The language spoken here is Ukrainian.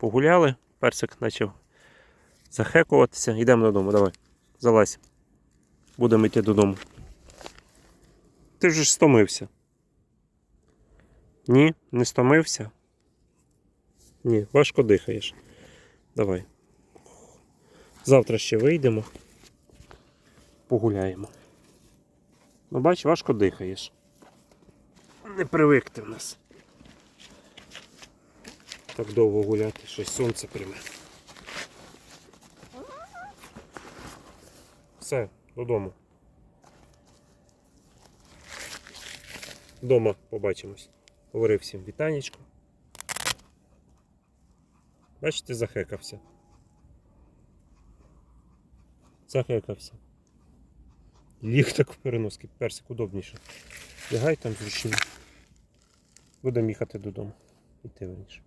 Погуляли, персик почав захекуватися. Йдемо додому, давай. Залазь. Будемо йти додому. Ти вже ж стомився. Ні, не стомився. Ні, важко дихаєш. Давай. Завтра ще вийдемо. Погуляємо. Ну, бач, важко дихаєш. Не привик ти в нас. Так довго гуляти, щось сонце пряме. Все, додому. Дома побачимось. Говорив всім вітанечко. Бачите, захекався. Захекався. Ліг так в переноски, персик удобніше. Лягай там зручніше. Будемо їхати додому. Іти верніше.